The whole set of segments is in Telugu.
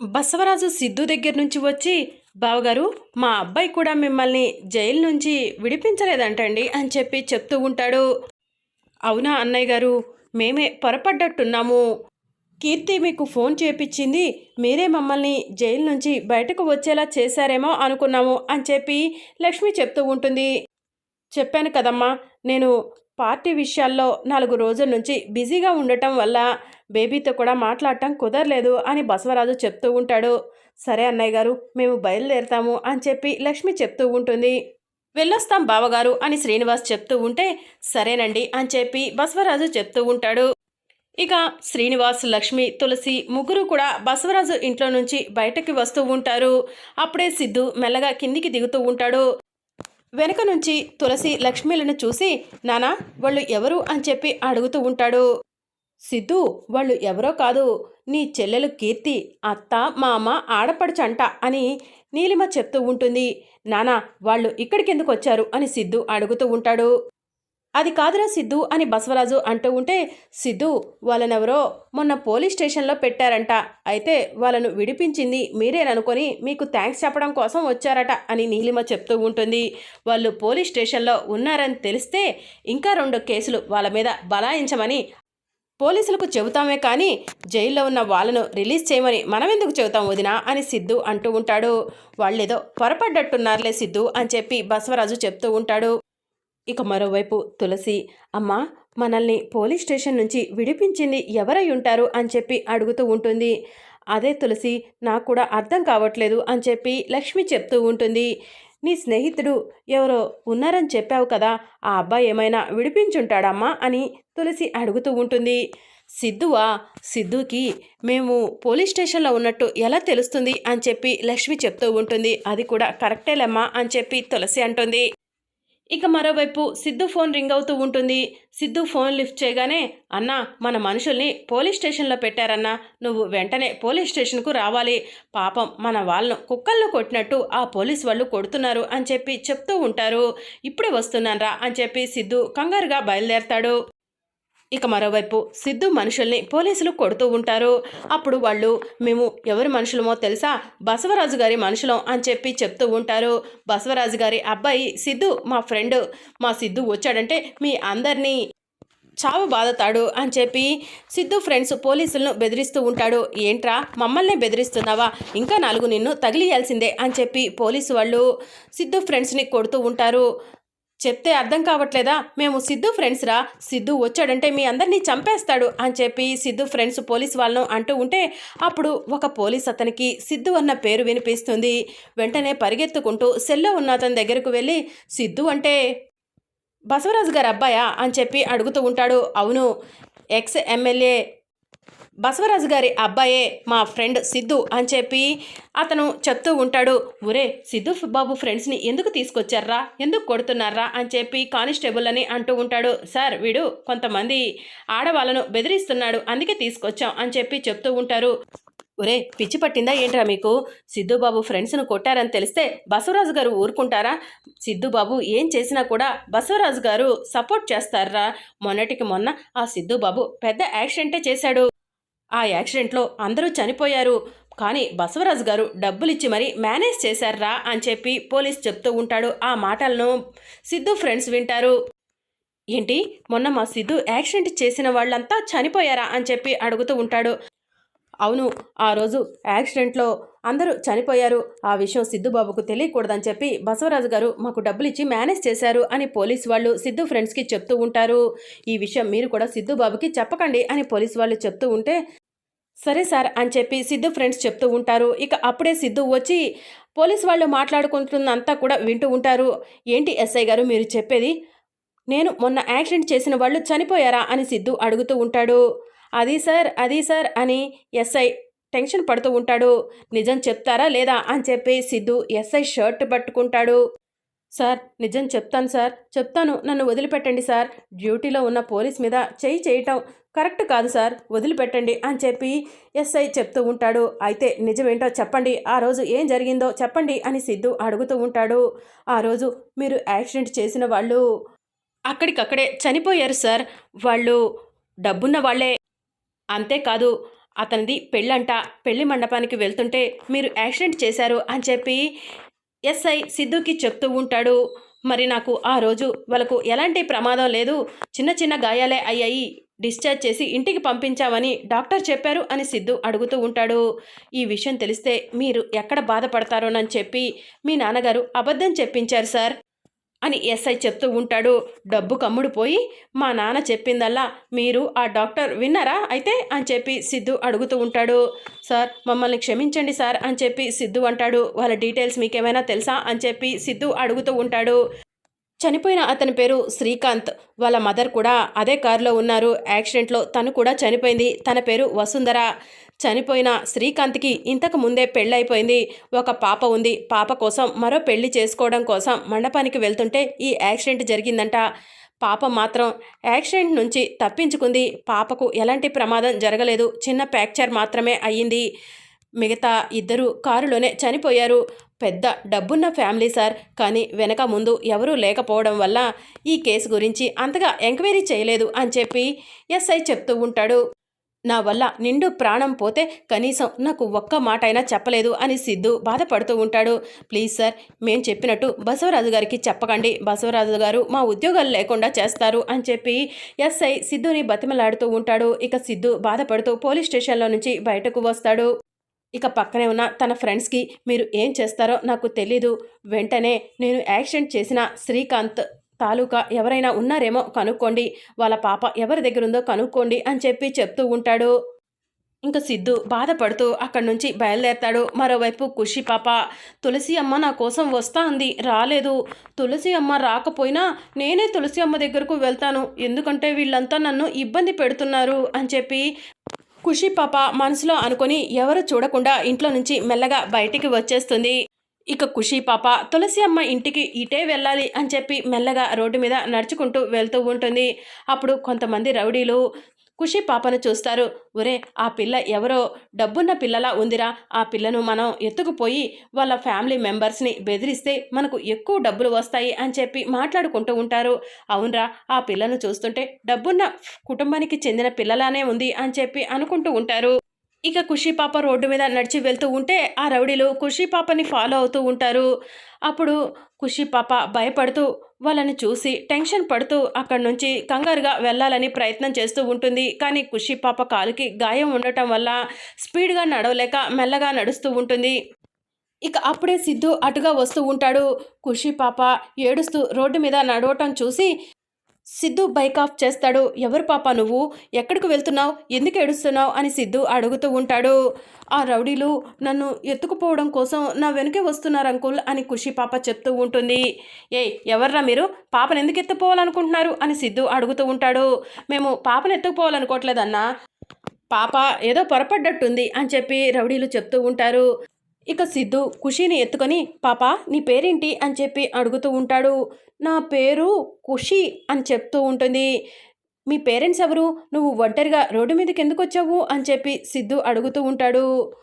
బసవరాజు సిద్ధు దగ్గర నుంచి వచ్చి బావగారు మా అబ్బాయి కూడా మిమ్మల్ని జైలు నుంచి విడిపించలేదంటండి అని చెప్పి చెప్తూ ఉంటాడు. అవునా అన్నయ్య గారు మేమే పొరపడ్డట్టున్నాము. కీర్తి మీకు ఫోన్ చేపించింది మీరే మమ్మల్ని జైలు నుంచి బయటకు వచ్చేలా చేశారేమో అనుకున్నాము అని చెప్పి లక్ష్మి చెప్తూ ఉంటుంది. చెప్పాను కదమ్మా నేను పార్టీ విషయాల్లో నాలుగు రోజుల నుంచి బిజీగా ఉండటం వల్ల బేబీతో కూడా మాట్లాడటం కుదరలేదు అని బసవరాజు చెప్తూ ఉంటాడు. సరే అన్నయ్య గారు మేము బయలుదేరుతాము అని చెప్పి లక్ష్మి చెప్తూ ఉంటుంది. వెళ్ళొస్తాం బావగారు అని శ్రీనివాస్ చెప్తూ ఉంటే సరేనండి అని చెప్పి బసవరాజు చెప్తూ ఉంటాడు. ఇక శ్రీనివాస్ లక్ష్మి తులసి ముగ్గురు కూడా బసవరాజు ఇంట్లో నుంచి బయటకి వస్తూ ఉంటారు. అప్పుడే సిద్ధు మెల్లగా కిందికి దిగుతూ ఉంటాడు. వెనక నుంచి తులసి లక్ష్మీలను చూసి నానా వాళ్ళు ఎవరు? అని చెప్పి అడుగుతూ ఉంటాడు. సిద్ధు వాళ్ళు ఎవరో కాదు. నీ చెల్లెలు కీర్తి అత్త మామ ఆడపడుచంట అని నీలిమ చెప్తూ ఉంటుంది. నానా వాళ్ళు ఇక్కడికెందుకు వచ్చారు? అని సిద్ధు అడుగుతూ ఉంటాడు. అది కాదురా సిద్ధు అని బసవరాజు అంటూ ఉంటే సిద్ధు వాళ్ళనెవరో మొన్న పోలీస్ స్టేషన్లో పెట్టారంట. అయితే వాళ్ళను విడిపించింది మీరేననుకొని మీకు థ్యాంక్స్ చెప్పడం కోసం వచ్చారట అని నీలిమ చెప్తూ ఉంటుంది. వాళ్ళు పోలీస్ స్టేషన్లో ఉన్నారని తెలిస్తే ఇంకా రెండు కేసులు వాళ్ళ మీద బలాయించమని పోలీసులకు చెబుతామే కానీ జైల్లో ఉన్న వాళ్ళను రిలీజ్ చేయమని మనం ఎందుకు చెబుతాం వదినా అని సిద్ధు అంటూ ఉంటాడు. వాళ్ళేదో పొరపడ్డట్టున్నారులే సిద్ధు అని చెప్పి బసవరాజు చెప్తూ ఉంటాడు. ఇక మరోవైపు తులసి అమ్మ మనల్ని పోలీస్ స్టేషన్ నుంచి విడిపించింది ఎవరై ఉంటారు అని చెప్పి అడుగుతూ ఉంటుంది. అదే తులసి నాకు కూడా అర్థం కావట్లేదు అని చెప్పి లక్ష్మి చెప్తూ ఉంటుంది. నీ స్నేహితుడు ఎవరో ఉన్నారని చెప్పావు కదా ఆ అబ్బాయి ఏమైనా విడిపించుంటాడమ్మా అని తులసి అడుగుతూ ఉంటుంది. సిద్ధువా? సిద్ధుకి మేము పోలీస్ స్టేషన్లో ఉన్నట్టు ఎలా తెలుస్తుంది అని చెప్పి లక్ష్మి చెప్తూ ఉంటుంది. అది కూడా కరెక్టేలమ్మా అని చెప్పి తులసి అంటుంది. ఇక మరోవైపు సిద్ధు ఫోన్ రింగ్ అవుతూ ఉంటుంది. సిద్ధు ఫోన్ లిఫ్ట్ చేయగానే అన్నా మన మనుషుల్ని పోలీస్ స్టేషన్లో పెట్టారన్నా. నువ్వు వెంటనే పోలీస్ స్టేషన్కు రావాలి. పాపం మన వాళ్ళను కుక్కల్లో కొట్టినట్టు ఆ పోలీస్ వాళ్ళు కొడుతున్నారు అని చెప్పి చెప్తూ ఉంటారు. ఇప్పుడే వస్తున్నానరా అని చెప్పి సిద్ధు కంగారుగా బయలుదేరతాడు. ఇక మరోవైపు సిద్ధు మనుషుల్ని పోలీసులు కొడుతూ ఉంటారు. అప్పుడు వాళ్ళు మేము ఎవరి మనుషులమో తెలుసా? బసవరాజు గారి మనుషులం అని చెప్పి చెప్తూ ఉంటారు. బసవరాజు గారి అబ్బాయి సిద్ధు మా ఫ్రెండ్. మా సిద్ధు వచ్చాడంటే మీ అందరినీ చావు బాధతాడు అని చెప్పి సిద్ధు ఫ్రెండ్స్ పోలీసులను బెదిరిస్తూ ఉంటాడు. ఏంట్రా మమ్మల్ని బెదిరిస్తున్నావా? ఇంకా నాలుగు నిన్ను తగిలియాల్సిందే అని చెప్పి పోలీసు వాళ్ళు సిద్ధు ఫ్రెండ్స్ని కొడుతూ ఉంటారు. చెప్తే అర్థం కావట్లేదా? మేము సిద్ధు ఫ్రెండ్స్ రా. సిద్ధు వచ్చాడంటే మీ అందరినీ చంపేస్తాడు అని చెప్పి సిద్ధు ఫ్రెండ్స్ పోలీస్ వాళ్ళను అంటూ ఉంటే అప్పుడు ఒక పోలీస్ అతనికి సిద్ధు అన్న పేరు వినిపిస్తుంది. వెంటనే పరిగెత్తుకుంటూ సెల్లో ఉన్న అతని దగ్గరకు వెళ్ళి సిద్ధు అంటే బసవరాజు గారు అబ్బాయా? అని చెప్పి అడుగుతూ ఉంటాడు. అవును ఎక్స్ ఎమ్మెల్యే బసవరాజు గారి అబ్బాయే మా ఫ్రెండ్ సిద్ధు అని చెప్పి అతను చెప్తూ ఉంటాడు. ఒరే సిద్ధు బాబు ఫ్రెండ్స్ని ఎందుకు తీసుకొచ్చారా ఎందుకు కొడుతున్నారా అని చెప్పి కానిస్టేబుల్ అని అంటూ ఉంటాడు. సార్ వీడు కొంతమంది ఆడవాళ్ళను బెదిరిస్తున్నాడు. అందుకే తీసుకొచ్చాం అని చెప్పి చెప్తూ ఉంటారు. ఒరే పిచ్చి పట్టిందా ఏంట్రా మీకు? సిద్ధుబాబు ఫ్రెండ్స్ను కొట్టారని తెలిస్తే బసవరాజు గారు ఊరుకుంటారా? సిద్ధుబాబు ఏం చేసినా కూడా బసవరాజు గారు సపోర్ట్ చేస్తారా? మొన్నటికి మొన్న ఆ సిద్ధుబాబు పెద్ద యాక్సిడెంటే చేశాడు. ఆ యాక్సిడెంట్లో అందరూ చనిపోయారు. కానీ బసవరాజు గారు డబ్బులిచ్చి మరీ మేనేజ్ చేశారా అని చెప్పి పోలీస్ చెప్తూ ఉంటాడు. ఆ మాటలను సిద్ధు ఫ్రెండ్స్ వింటారు. ఏంటి? మొన్న మా సిద్ధు యాక్సిడెంట్ చేసిన వాళ్ళంతా చనిపోయారా అని చెప్పి అడుగుతూ ఉంటాడు. అవును ఆ రోజు యాక్సిడెంట్లో అందరూ చనిపోయారు. ఆ విషయం సిద్ధుబాబుకు తెలియకూడదని చెప్పి బసవరాజు గారు మాకు డబ్బులు ఇచ్చి మేనేజ్ చేశారు అని పోలీస్ వాళ్ళు సిద్ధు ఫ్రెండ్స్కి చెప్తూ ఉంటారు. ఈ విషయం మీరు కూడా సిద్ధుబాబుకి చెప్పకండి అని పోలీస్ వాళ్ళు చెప్తూ ఉంటే సరే సార్ అని చెప్పి సిద్ధు ఫ్రెండ్స్ చెప్తూ ఉంటారు. ఇక అప్పుడే సిద్ధు వచ్చి పోలీస్ వాళ్ళు మాట్లాడుకుంటున్నంతా కూడా వింటూ ఉంటారు. ఏంటి ఎస్ఐ గారు మీరు చెప్పేది? నేను మొన్న యాక్సిడెంట్ చేసిన వాళ్ళు చనిపోయారా అని సిద్ధు అడుగుతూ ఉంటాడు. అది సార్ అది సార్ అని ఎస్ఐ టెన్షన్ పడుతూ ఉంటాడు. నిజం చెప్తారా లేదా అని చెప్పి సిద్ధు ఎస్ఐ షర్ట్ పట్టుకుంటాడు. సార్ నిజం చెప్తాను సార్. చెప్తాను నన్ను వదిలిపెట్టండి సార్. డ్యూటీలో ఉన్న పోలీస్ మీద చేయి చేయటం కరెక్ట్ కాదు సార్. వదిలిపెట్టండి అని చెప్పి ఎస్ఐ చెప్తూ ఉంటాడు. అయితే నిజమేంటో చెప్పండి. ఆ రోజు ఏం జరిగిందో చెప్పండి అని సిద్ధు అడుగుతూ ఉంటాడు. ఆ రోజు మీరు యాక్సిడెంట్ చేసిన వాళ్ళు అక్కడికక్కడే చనిపోయారు సార్. వాళ్ళు డబ్బున్న వాళ్ళే. అంతేకాదు అతనిది పెళ్ళంట. పెళ్ళి మండపానికి వెళ్తుంటే మీరు యాక్సిడెంట్ చేశారు అని చెప్పి ఎస్ఐ సిద్ధుకి చెప్తూ ఉంటాడు. మరి నాకు ఆ రోజు వాళ్ళకు ఎలాంటి ప్రమాదం లేదు. చిన్న చిన్న గాయాలే అయ్యాయి. డిశ్చార్జ్ చేసి ఇంటికి పంపించామని డాక్టర్ చెప్పారు అని సిద్ధు అడుగుతూ ఉంటాడు. ఈ విషయం తెలిస్తే మీరు ఎక్కడ బాధపడతారోనని చెప్పి మీ నాన్నగారు అబద్ధం చెప్పించారు సార్. అని ఎస్ఐ చెప్తూ ఉంటాడు. డబ్బు కమ్ముడు పోయి మా నాన్న చెప్పిందల్లా మీరు ఆ డాక్టర్ విన్నారా? అయితే అని చెప్పి సిద్ధు అడుగుతూ ఉంటాడు. సార్ మమ్మల్ని క్షమించండి సార్ అని చెప్పి సిద్ధు అంటాడు. వాళ్ళ డీటెయిల్స్ మీకేమైనా తెలుసా? అని చెప్పి సిద్ధు అడుగుతూ ఉంటాడు. చనిపోయిన అతని పేరు శ్రీకాంత్. వాళ్ళ మదర్ కూడా అదే కారులో ఉన్నారు. యాక్సిడెంట్లో తను కూడా చనిపోయింది. తన పేరు వసుంధర. చనిపోయిన శ్రీకాంత్కి ఇంతకు ముందే పెళ్ళైపోయింది. ఒక పాప ఉంది. పాప కోసం మరో పెళ్ళి చేసుకోవడం కోసం మండపానికి వెళ్తుంటే ఈ యాక్సిడెంట్ జరిగిందంట. పాప మాత్రం యాక్సిడెంట్ నుంచి తప్పించుకుంది. పాపకు ఎలాంటి ప్రమాదం జరగలేదు. చిన్న ఫ్రాక్చర్ మాత్రమే అయ్యింది. మిగతా ఇద్దరు కారులోనే చనిపోయారు. పెద్ద డబ్బున్న ఫ్యామిలీ సార్. కానీ వెనక ముందు ఎవరూ లేకపోవడం వల్ల ఈ కేసు గురించి అంతగా ఎంక్వైరీ చేయలేదు అని చెప్పి ఎస్ఐ చెప్తూ ఉంటాడు. నా వల్ల నిండు ప్రాణం పోతే కనీసం నాకు ఒక్క మాట అయినా చెప్పలేదు అని సిద్ధు బాధపడుతూ ఉంటాడు. ప్లీజ్ సార్ మేం చెప్పినట్టు బసవరాజు గారికి చెప్పకండి. బసవరాజు గారు మా ఉద్యోగాలు లేకుండా చేస్తారు అని చెప్పి ఎస్ఐ సిద్ధుని బతిమలాడుతూ ఉంటాడు. ఇక సిద్ధు బాధపడుతూ పోలీస్ స్టేషన్లో నుంచి బయటకు వస్తాడు. ఇక పక్కనే ఉన్న తన ఫ్రెండ్స్కి మీరు ఏం చేస్తారో నాకు తెలీదు. వెంటనే నేను యాక్సిడెంట్ చేసిన శ్రీకాంత్ తాలూకా ఎవరైనా ఉన్నారేమో కనుక్కోండి. వాళ్ళ పాప ఎవరి దగ్గర ఉందో కనుక్కోండి అని చెప్పి చెప్తూ ఉంటాడు. ఇంకా సిద్ధు బాధపడుతూ అక్కడి నుంచి బయలుదేరతాడు. మరోవైపు ఖుషి పాప తులసి అమ్మ నా కోసం వస్తా అంది. రాలేదు. తులసి అమ్మ రాకపోయినా నేనే తులసి అమ్మ దగ్గరకు వెళ్తాను. ఎందుకంటే వీళ్ళంతా నన్ను ఇబ్బంది పెడుతున్నారు అని చెప్పి ఖుషి పాప మనసులో అనుకొని ఎవరు చూడకుండా ఇంట్లో నుంచి మెల్లగా బయటికి వచ్చేస్తుంది. ఇక ఖుషి పాప తులసి అమ్మ ఇంటికి ఇటే వెళ్ళాలి అని చెప్పి మెల్లగా రోడ్డు మీద నడుచుకుంటూ వెళ్తూ ఉంటుంది. అప్పుడు కొంతమంది రౌడీలు ఖుషి పాపను చూస్తారు. ఒరే ఆ పిల్ల ఎవరో? డబ్బున్న పిల్లలా ఉందిరా. ఆ పిల్లను మనం ఎత్తుకుపోయి వాళ్ళ ఫ్యామిలీ మెంబర్స్ని బెదిరిస్తే మనకు ఎక్కువ డబ్బులు వస్తాయి అని చెప్పి మాట్లాడుకుంటూ ఉంటారు. అవునరా ఆ పిల్లను చూస్తుంటే డబ్బున్న కుటుంబానికి చెందిన పిల్లలానే ఉంది అని చెప్పి అనుకుంటూ ఉంటారు. ఇక ఖుషి పాప రోడ్డు మీద నడిచి వెళ్తూ ఉంటే ఆ రౌడీలు ఖుషి పాపని ఫాలో అవుతూ ఉంటారు. అప్పుడు ఖుషి పాప భయపడుతూ వాళ్ళని చూసి టెన్షన్ పడుతూ అక్కడి నుంచి కంగారుగా వెళ్ళాలని ప్రయత్నం చేస్తూ ఉంటుంది. కానీ ఖుషి పాప కాలుకి గాయం ఉండటం వల్ల స్పీడ్గా నడవలేక మెల్లగా నడుస్తూ ఉంటుంది. ఇక అప్పుడే సిద్ధు అటుగా వస్తూ ఉంటాడు. ఖుషి పాప ఏడుస్తూ రోడ్డు మీద నడవటం చూసి సిద్ధు బైక్ ఆఫ్ చేస్తాడు. ఎవరు పాప నువ్వు? ఎక్కడికి వెళ్తున్నావు? ఎందుకు ఏడుస్తున్నావు? అని సిద్ధు అడుగుతూ ఉంటాడు. ఆ రౌడీలు నన్ను ఎత్తుకుపోవడం కోసం నా వెనుకే వస్తున్నారు అంకుల్ అని ఖుషి పాప చెప్తూ ఉంటుంది. ఏ ఎవర్రా మీరు? పాపను ఎందుకు ఎత్తుకుపోవాలనుకుంటున్నారు? అని సిద్ధు అడుగుతూ ఉంటాడు. మేము పాపను ఎత్తుకుపోవాలనుకోవట్లేదన్నా. పాప ఏదో పొరపడ్డట్టుంది అని చెప్పి రౌడీలు చెప్తూ ఉంటారు. ఇక సిద్ధు ఖుషీని ఎత్తుకొని పాప నీ పేరేంటి? అని చెప్పి అడుగుతూ ఉంటాడు. నా పేరు ఖుషి అని చెప్తూ ఉంటుంది. మీ పేరెంట్స్ ఎవరు? నువ్వు ఒంటరిగా రోడ్డు మీదకి ఎందుకు వచ్చావు? అని చెప్పి సిద్ధు అడుగుతూ ఉంటాడు.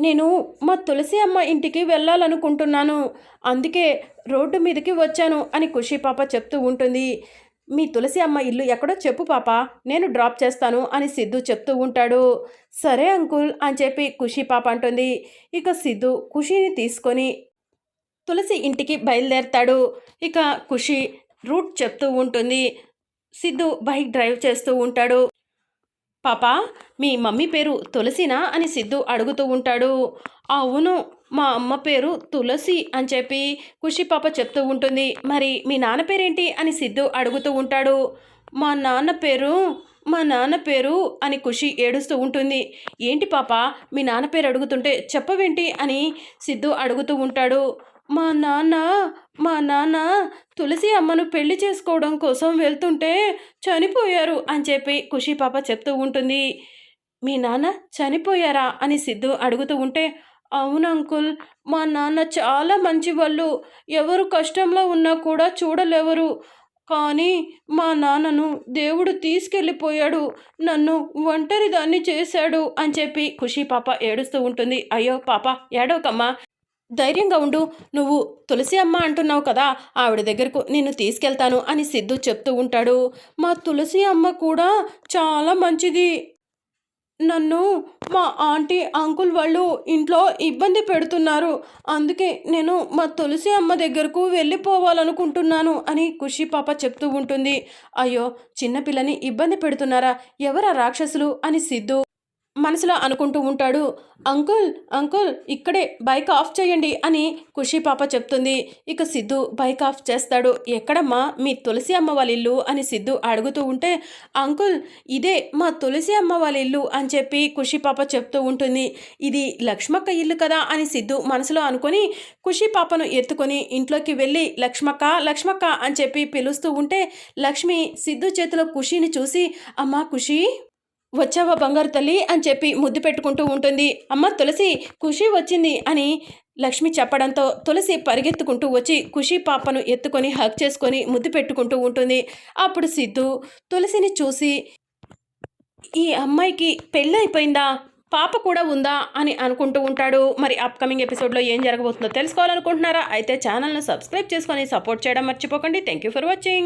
నేను మా తులసి అమ్మ ఇంటికి వెళ్ళాలనుకుంటున్నాను. అందుకే రోడ్డు మీదకి వచ్చాను అని ఖుషి పాప చెప్తూ ఉంటుంది. మీ తులసి అమ్మ ఇల్లు ఎక్కడో చెప్పు పాప నేను డ్రాప్ చేస్తాను అని సిద్ధు చెప్తూ ఉంటాడు. సరే అంకుల్ అని చెప్పి ఖుషి పాప అంటుంది. ఇక సిద్ధు ఖుషిని తీసుకొని తులసి ఇంటికి బయలుదేరతాడు. ఇక ఖుషి రూట్ చెప్తూ ఉంటుంది. సిద్ధు బైక్ డ్రైవ్ చేస్తూ ఉంటాడు. పాప మీ మమ్మీ పేరు తులసినా అని సిద్ధు అడుగుతూ ఉంటాడు. అవును మా అమ్మ పేరు తులసి అని చెప్పి ఖుషి పాప చెప్తూ ఉంటుంది. మరి మీ నాన్న పేరేంటి అని సిద్ధు అడుగుతూ ఉంటాడు. మా నాన్న పేరు మా నాన్న పేరు అని ఖుషి ఏడుస్తూ ఉంటుంది. ఏంటి పాప మీ నాన్న పేరు అడుగుతుంటే చెప్పవేంటి అని సిద్ధు అడుగుతూ ఉంటాడు. మా నాన్న మా నాన్న తులసి అమ్మను పెళ్ళి చేసుకోవడం కోసం వెళ్తుంటే చనిపోయారు అని చెప్పి ఖుషి పాప చెప్తూ ఉంటుంది. మీ నాన్న చనిపోయారా అని సిద్ధు అడుగుతూ ఉంటే అవును అంకుల్ మా నాన్న చాలా మంచివాళ్ళు. ఎవరు కష్టంలో ఉన్నా కూడా చూడలేవరు. కానీ మా నాన్నను దేవుడు తీసుకెళ్ళిపోయాడు. నన్ను ఒంటరి దాన్ని చేశాడు అని చెప్పి ఖుషి పాప ఏడుస్తూ ఉంటుంది. అయ్యో పాప ఏడవకమ్మా. ధైర్యంగా ఉండు. నువ్వు తులసి అమ్మ అంటున్నావు కదా ఆవిడ దగ్గరకు నిన్ను తీసుకెళ్తాను అని సిద్ధు చెప్తూ ఉంటాడు. మా తులసి అమ్మ కూడా చాలా మంచిది. నన్ను మా ఆంటీ అంకుల్ వాళ్ళు ఇంట్లో ఇబ్బంది పెడుతున్నారు. అందుకే నేను మా తులసి అమ్మ దగ్గరకు వెళ్ళిపోవాలనుకుంటున్నాను అని ఖుషి పాప చెప్తూ ఉంటుంది. అయ్యో చిన్నపిల్లని ఇబ్బంది పెడుతున్నారా? ఎవరా రాక్షసులు? అని సిద్ధు మనసులో అనుకుంటూ ఉంటాడు అంకుల్ అంకుల్ ఇక్కడే బైక్ ఆఫ్ చేయండి అని ఖుషి పాప చెప్తుంది. ఇక సిద్ధు బైక్ ఆఫ్ చేస్తాడు. ఎక్కడమ్మా? మీ తులసి అమ్మ వాళ్ళ ఇల్లు అని సిద్ధు అడుగుతూ ఉంటే అంకుల్ ఇదే మా తులసి అమ్మ వాళ్ళ ఇల్లు అని చెప్పి ఖుషి పాప చెప్తూ ఉంటుంది. ఇది లక్ష్మక్క ఇల్లు కదా అని సిద్ధు మనసులో అనుకొని ఖుషి పాపను ఎత్తుకొని ఇంట్లోకి వెళ్ళి లక్ష్మక్క లక్ష్మక్క అని చెప్పి పిలుస్తూ ఉంటే లక్ష్మి సిద్ధు చేతిలో ఖుషిని చూసి అమ్మా ఖుషి వచ్చావా బంగారు తల్లి అని చెప్పి ముద్దు పెట్టుకుంటూ ఉంటుంది. అమ్మ తులసి ఖుషి వచ్చింది అని లక్ష్మి చెప్పడంతో తులసి పరిగెత్తుకుంటూ వచ్చి ఖుషి పాపను ఎత్తుకొని హక్ చేసుకొని ముద్దు పెట్టుకుంటూ ఉంటుంది. అప్పుడు సిద్ధు తులసిని చూసి ఈ అమ్మాయికి పెళ్ళి అయిపోయిందా పాప కూడా ఉందా? అని అనుకుంటూ ఉంటాడు. మరి అప్కమింగ్ ఎపిసోడ్లో ఏం జరగబోతుందో తెలుసుకోవాలనుకుంటున్నారా? అయితే ఛానల్ను సబ్స్క్రైబ్ చేసుకొని సపోర్ట్ చేయడం మర్చిపోకండి. Thank you for watching